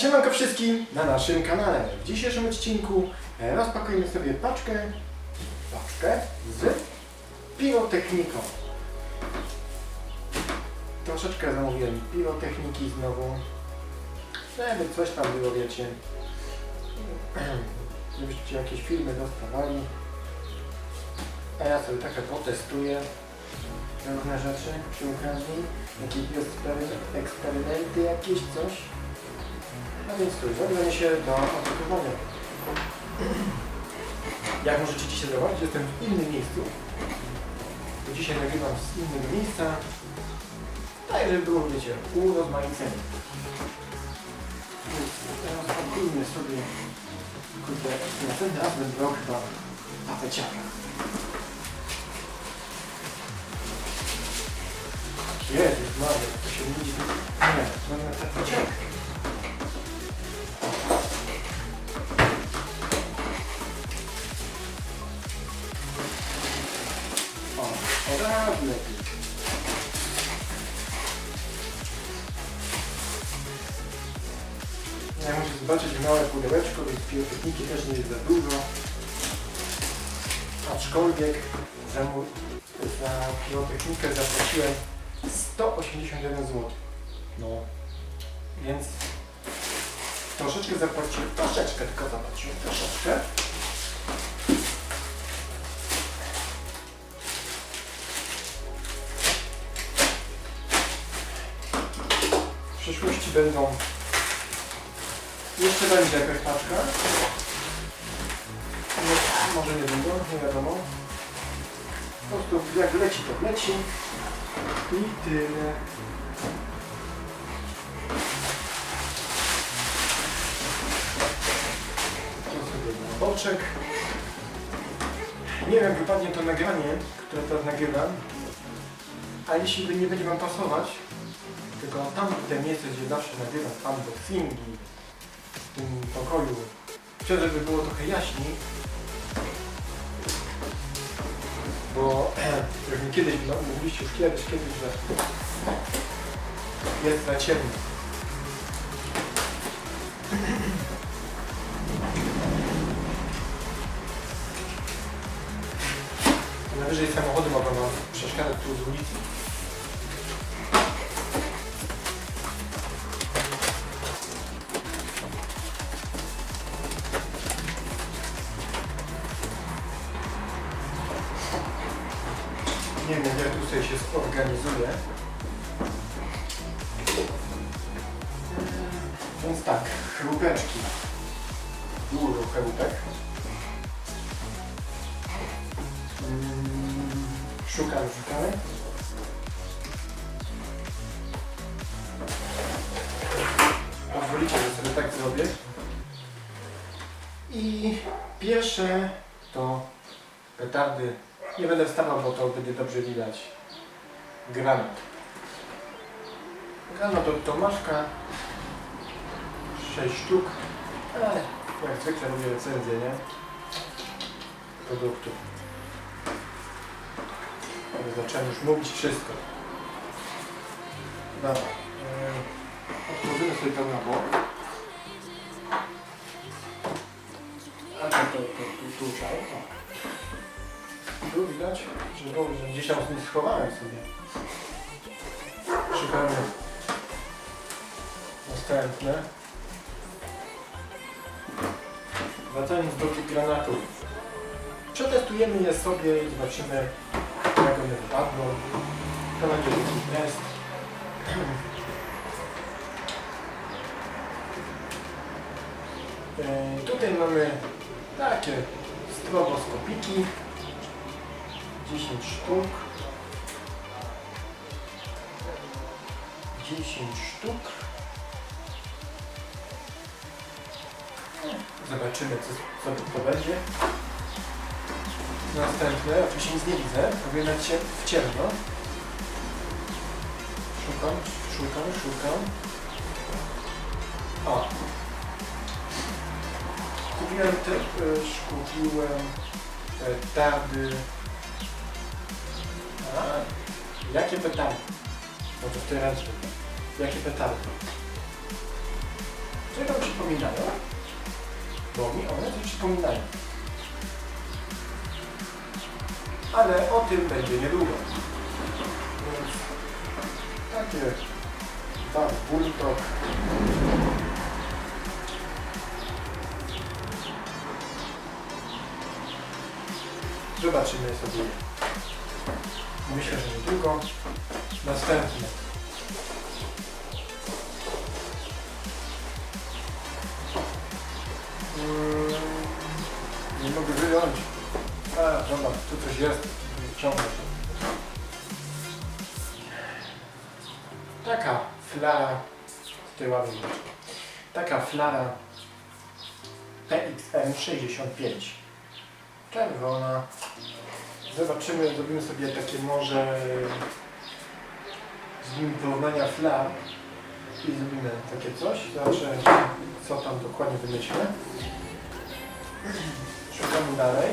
Siemanko wszystkim na naszym kanale. W dzisiejszym odcinku e, rozpakujemy sobie paczkę, paczkę z pirotechniką. Troszeczkę zamówiłem pirotechniki znowu, żeby coś tam było, wiecie, żebyście jakieś filmy dostawali. A ja sobie trochę potestuję różne rzeczy przy okazji, jakieś ekspery- eksperymenty jakieś, coś. A więc cóż, zabranie się do opakowania. Jak możecie dzisiaj zobaczyć, jestem w innym miejscu. Dzisiaj nagrywam z innego miejsca. Tak, żeby było, wiecie, urozmaicenie. Więc teraz pakujmy sobie, kurde, następny raz będę brał chyba tapeciaka. Jezus Maria, to się nie widzi. Nie, mam na tapeciaka. Lepiej. Ja muszę zobaczyć małe pudełeczko, więc pirotechniki też nie jest za dużo. Aczkolwiek za, mu, za pirotechnikę zapłaciłem 181 zł. No, więc troszeczkę zapłaciłem, troszeczkę tylko zapłaciłem, troszeczkę. W przyszłości będą jeszcze będzie jakaś paczka. Nie, może nie będą, nie wiadomo. Po prostu jak leci, to leci. I tyle. Boczek. Nie wiem, wypadnie to nagranie, które teraz nagrywam. A jeśli nie będzie Wam pasować, tylko tamte miejsce, gdzie zawsze nagrywam unboxingi w tym pokoju, chcę, żeby było trochę jaśniej, bo jak mi kiedyś, no, mówiliście już kiedyś, kiedyś, że jest za ciemno. Najwyżej samochody mogą nam przeszkadzać tu z ulicy. Nie wiem, jak tu sobie się zorganizuję. Więc tak, chrupeczki. Dużo chrupek. Mm, Szukam, szukamy. Pozwolicie, że sobie tak zrobię. I pierwsze to petardy. Nie będę wstawał, bo to będzie dobrze widać. Granat. Granat od Tomaszka. 6 sztuk. Ale jak zwykle robię recenzję, nie? Produktów. Ale zacząłem już mówić wszystko. Dobra. Yy, Otworzymy sobie to na bok. A to, to, to, tu, tu, trzeba. O. Tu widać, że dobrze, że gdzieś tam schowałem sobie. Szukamy następne. Wracając do tych granatów. Przetestujemy je sobie i zobaczymy jak one wypadną. To będzie taki test. E, Tutaj mamy takie stroboskopiki. 10 sztuk. 10 sztuk. Zobaczymy, co, co to będzie. Następne, oczywiście nic nie widzę, powinnać się w ciemno. Szukam, szukam, szukam. O! Kupiłem też, kupiłem petardy. A, jakie petardy? No to w tej ręce. Jakie? Coś tam przypominają, bo mi one coś przypominają. Ale o tym będzie niedługo. Więc takie dwa bulldog. Zobaczymy sobie. Myślę, że. Następne. Mm, Nie mogę wyjąć. A, dobra, tu coś jest. Ciągnę to. Taka flara. Ładnie widać. Taka flara PXM65. Czerwona. Zobaczymy, zrobimy sobie takie może z nimi porównania flar i zrobimy takie coś. Zobaczymy, co tam dokładnie wymyślę. Szukamy dalej.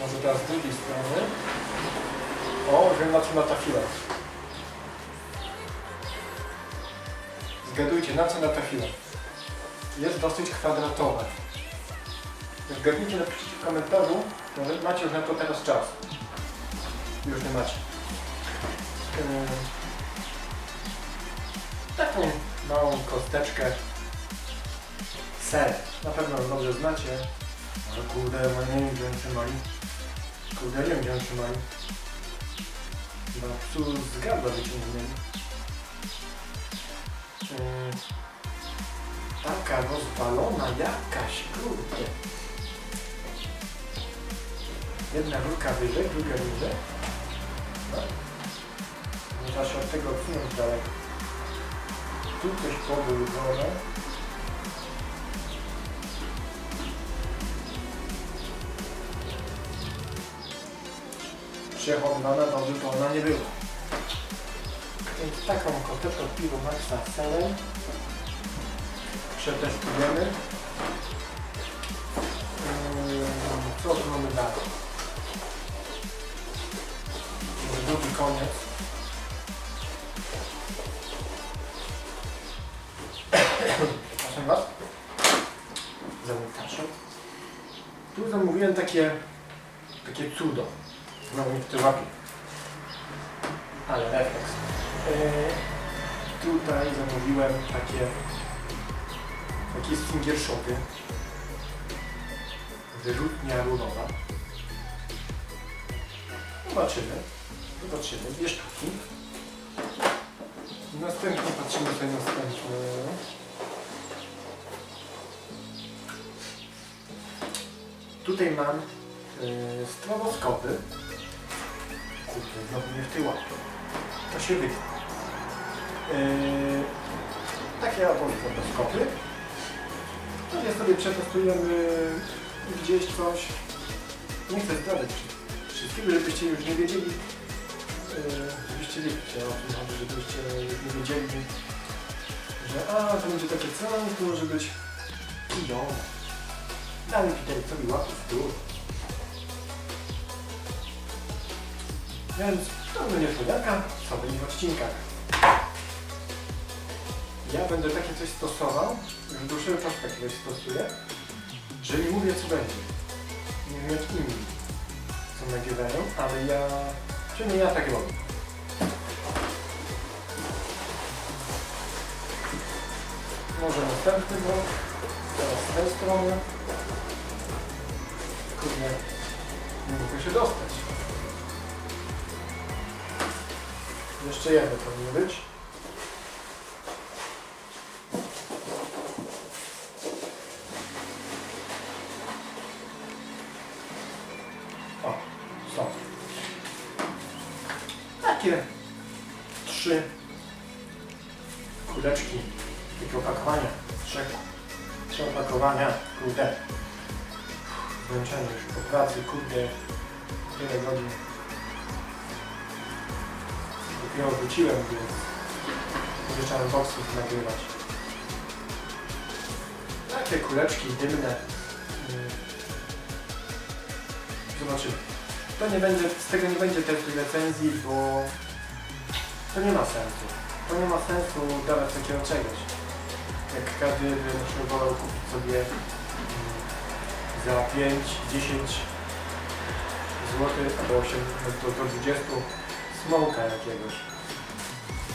Może teraz z drugiej strony. O, wiem na czym na ta chwila. Zgadujcie, na co na ta chwila. Jest dosyć kwadratowe. Zgadnijcie, napiszcie w komentarzu, może macie już na to teraz czas. Już nie macie. Yy, taką małą kosteczkę ser. Na pewno dobrze znacie. Ale kurde, ma nie wiem gdzie on trzymali. Kurde, nie wiem gdzie on trzymali. Chyba tu z gardła wyciągnęli. Yy, taka rozwalona jakaś, kurde. Jedna rurka wyżej, druga niżej. No. Da się od tego odsunąć daleko. Tu coś pobyłowe. Przechowywana dobrze to ona nie była. Więc taką koteczkę piwo Maxa Selem przetestujemy. Koniec. Przepraszam Was. Zamykaczem. Tu zamówiłem takie, takie cudo. Znowu mi to łapie. Ale refleks. Yy, tutaj zamówiłem takie takie finger shopy. Wyrzutnia runowa. Zobaczymy. Zobaczymy. Dwie sztuki. Następnie patrzymy sobie następne. Tutaj mam yy, stroboskopy. Kurde, znowu nie w tej łapie. To się wytnie. Yy, takie oto stroboskopy. Pewnie sobie przetestujemy gdzieś coś. Nie chcę zdradzać wszystkiego, żebyście już nie wiedzieli. Yy, żebyście wiedzieli o tym chodzi, żebyście nie wiedzieli, że a, to będzie takie coś, to może być kijowe. Damy Petercowi łapy w dół. Więc to będzie niespodzianka w odcinkach. Ja będę takie coś stosował, już dłuższy czas takie coś stosuję, że nie mówię co będzie. Nie wiem jak inni co nagrywają, ale ja, przynajmniej ja tak robię. Może następny bok, teraz z tej strony. Kurde, nie mogę się dostać. Jeszcze jedno powinno być. Kuleczki takie opakowania. Trzech, trzy opakowania. Kurde. Zmęczenie już po pracy, kurde. Tyle godzin. Dopiero wróciłem, więc zacząłem boksów nagrywać. Takie kuleczki dymne. Mm. Zobaczymy. To nie będzie, z tego nie będzie testu recenzji, bo to nie ma sensu. To nie ma sensu dawać takiego czegoś. Jak każdy by wolał kupić sobie mm, za 5, 10 zł albo 8 do, do 20 smoka jakiegoś.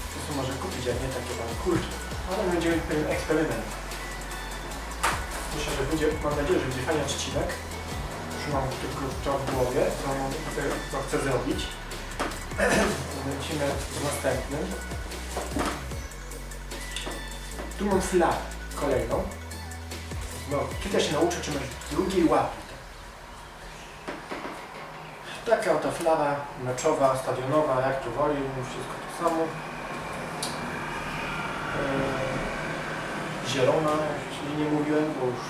Po prostu może kupić, jak nie takie tam kulki. Ale będzie pewien eksperyment. Myślę, że będzie, mam nadzieję, że będzie fajny odcinek. Już mam tylko to w głowie, co co chcę zrobić. Lecimy z następnym. Tu mam flarę kolejną. No, kiedy się nauczę trzymać drugiej łapie. Taka oto flara meczowa, stadionowa, jak to woli, wszystko to samo. Eee, zielona, czyli nie mówiłem, bo już...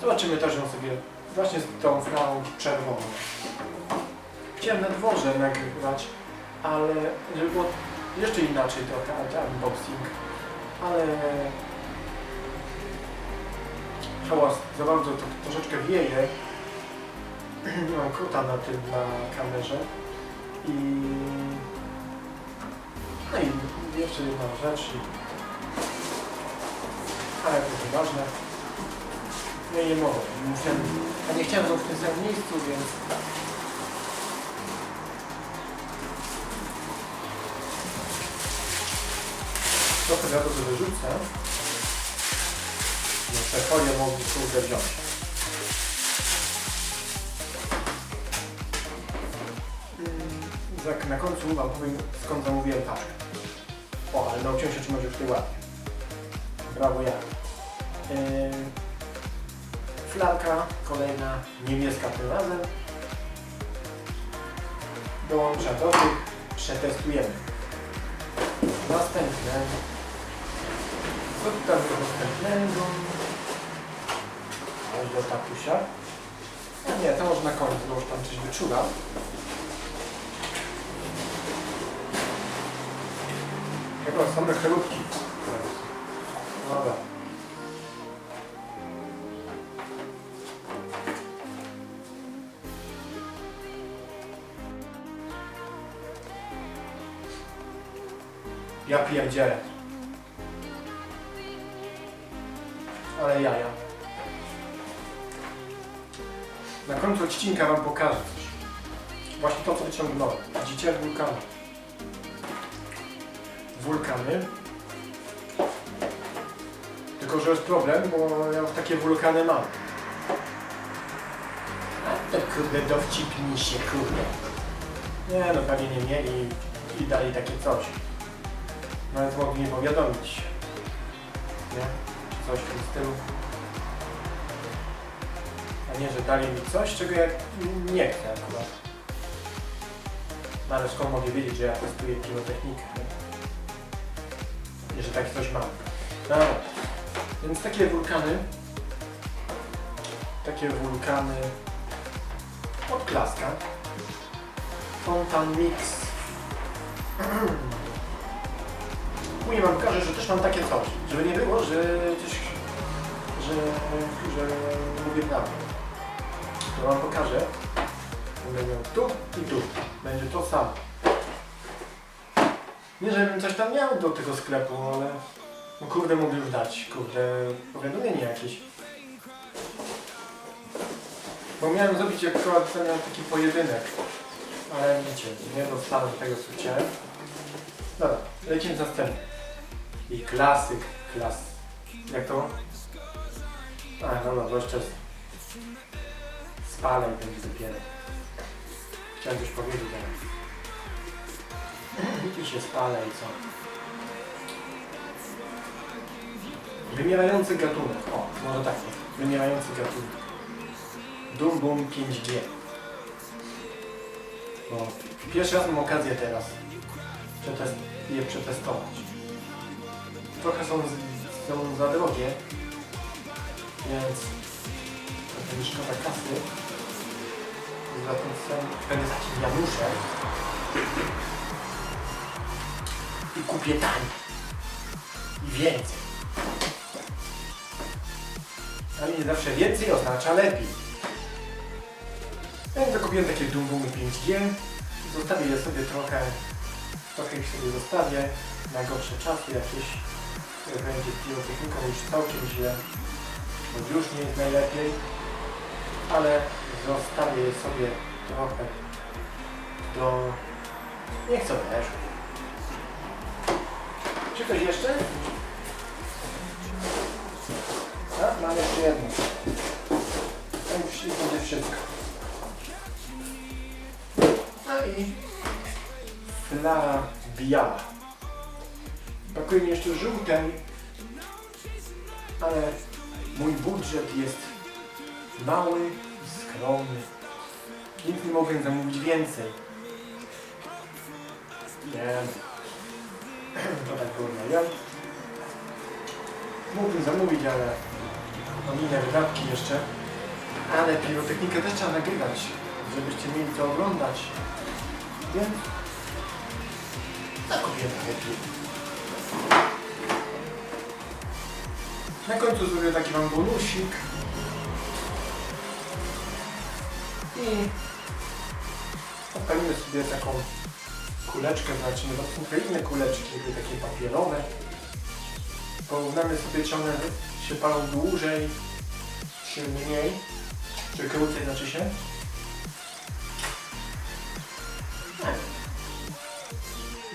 Zobaczymy też ją sobie właśnie z tą flarą czerwoną. Chciałem na dworze nagrywać, ale żeby było jeszcze inaczej trochę, ten unboxing, ale hałas za bardzo to troszeczkę wieje. Mam kota na tym, na kamerze i no i jeszcze jedna rzecz, ale to nieważne. Nie, nie mogę. A nie chciałem znów w tym samym miejscu, więc trochę za to to wyrzucę. Te folie mogę kurde wziąć. Tak na końcu wam powiem skąd zamówiłem paczkę. O, ale nauczyłem się trzymać już tej łapie. Brawo ja. Yy, flarka, kolejna niebieska tym razem. Dołączę do tych, przetestujemy. Następne. Tam do następnego? Aż do tatusia. A nie, to może na koniec, bo już tam coś wyczuwa. Chyba same chrupki. Dobra. Ja pierdzielę. Ale jaja. Na końcu odcinka wam pokażę coś. Właśnie to, co wyciągnąłem. Widzicie wulkany. Wulkany. Tylko, że jest problem, bo ja już takie wulkany mam. A to kurde dowcipnij się, kurde. Nie no, pewnie nie mieli i dali takie coś. Nawet mogli mnie powiadomić. Nie? Coś w tym. A nie, że dali mi coś, czego ja nie chcę akurat. No ale skąd mogę wiedzieć, że ja testuję pirotechnikę, nie? I że takie coś mam. No. Więc takie wulkany, takie wulkany od klaska. Fontan Mix. Wam pokażę, że też mam takie coś. Żeby nie było, że coś, że, że mówię prawdę. To wam pokażę. Będę miał tu i tu. Będzie to samo. Nie, żebym coś tam miał do tego sklepu, ale no kurde mógł już dać, kurde, powiadomienie jakieś. Bo miałem zrobić akurat ten taki pojedynek, ale wiecie, nie dostałem tego, co chciałem. Dobra, lecimy scenę. I klasyk, klas. Jak to? A, dobra, bo jeszcze spalaj będzie dopiero. Chciałem coś powiedzieć, ale... I się spalaj, co? Wymierający gatunek. O, może tak. Wymierający gatunek. Dum Bum 5G. Bo pierwszy raz mam okazję teraz przetest je przetestować. Trochę są, są za drogie, więc trochę mi szkoda kasy. Za ten sen wtedy za ci Janusze i kupię taniej. I więcej. Ale nie zawsze więcej oznacza lepiej. Ja to kupiłem takie Dumbumy 5G. Zostawię je sobie trochę trochę ich sobie zostawię na gorsze czasy jakieś, będzie z pirotechniką już całkiem źle, bo już nie jest najlepiej, ale zostawię sobie trochę do... niech sobie leżą. Czy ktoś jeszcze? Tak, mam jeszcze jedno. To już i będzie wszystko. No i flara biała. Brakuje mi jeszcze żółtej, ale mój budżet jest mały i skromny. Więc nie mogę zamówić więcej. Nie. To tak było ja. Mógłbym zamówić, ale mam inne wydatki jeszcze. Ale pirotechnikę też trzeba nagrywać, żebyście mieli co oglądać. Więc zakupię lepiej. Na końcu zrobię taki wam bonusik. I odpalimy sobie taką kuleczkę, to są trochę inne kuleczki, jakby takie papierowe. Porównamy sobie, czy one się palą dłużej, czy mniej, czy krócej znaczy się. Tak.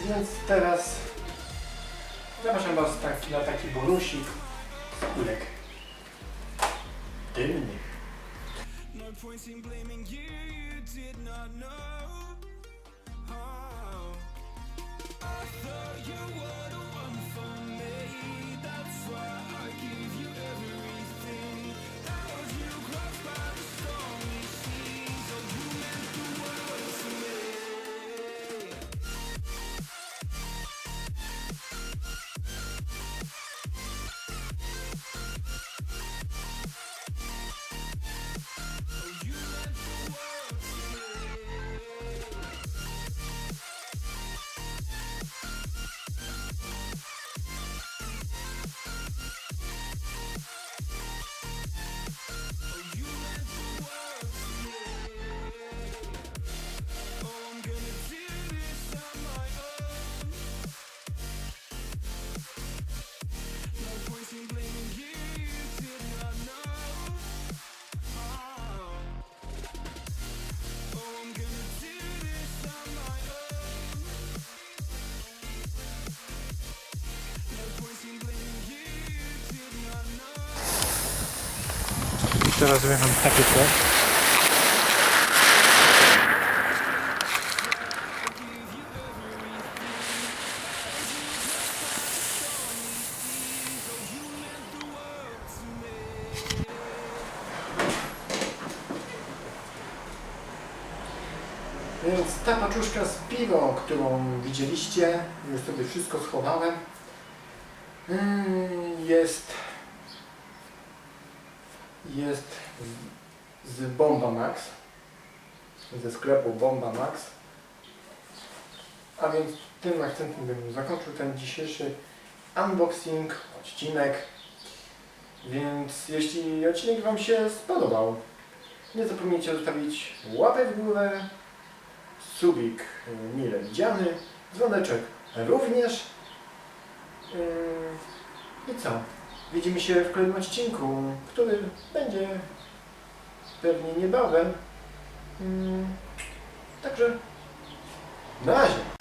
Więc teraz zapraszam Was na taki bonusik z kulek dymnych. No point in blaming you, you did not know. Teraz wyjecham takie coś. Więc ta paczuszka z piwą, którą widzieliście, już sobie wszystko schowałem, mm, jest jest z, z Bomba Max, ze sklepu Bomba Max. A więc tym akcentem bym zakończył ten dzisiejszy unboxing, odcinek. Więc jeśli odcinek Wam się spodobał, nie zapomnijcie zostawić łapę w górę, subik y, mile widziany, dzwoneczek również. Yy, I co? Widzimy się w kolejnym odcinku, który będzie pewnie niebawem. Mm, także na razie.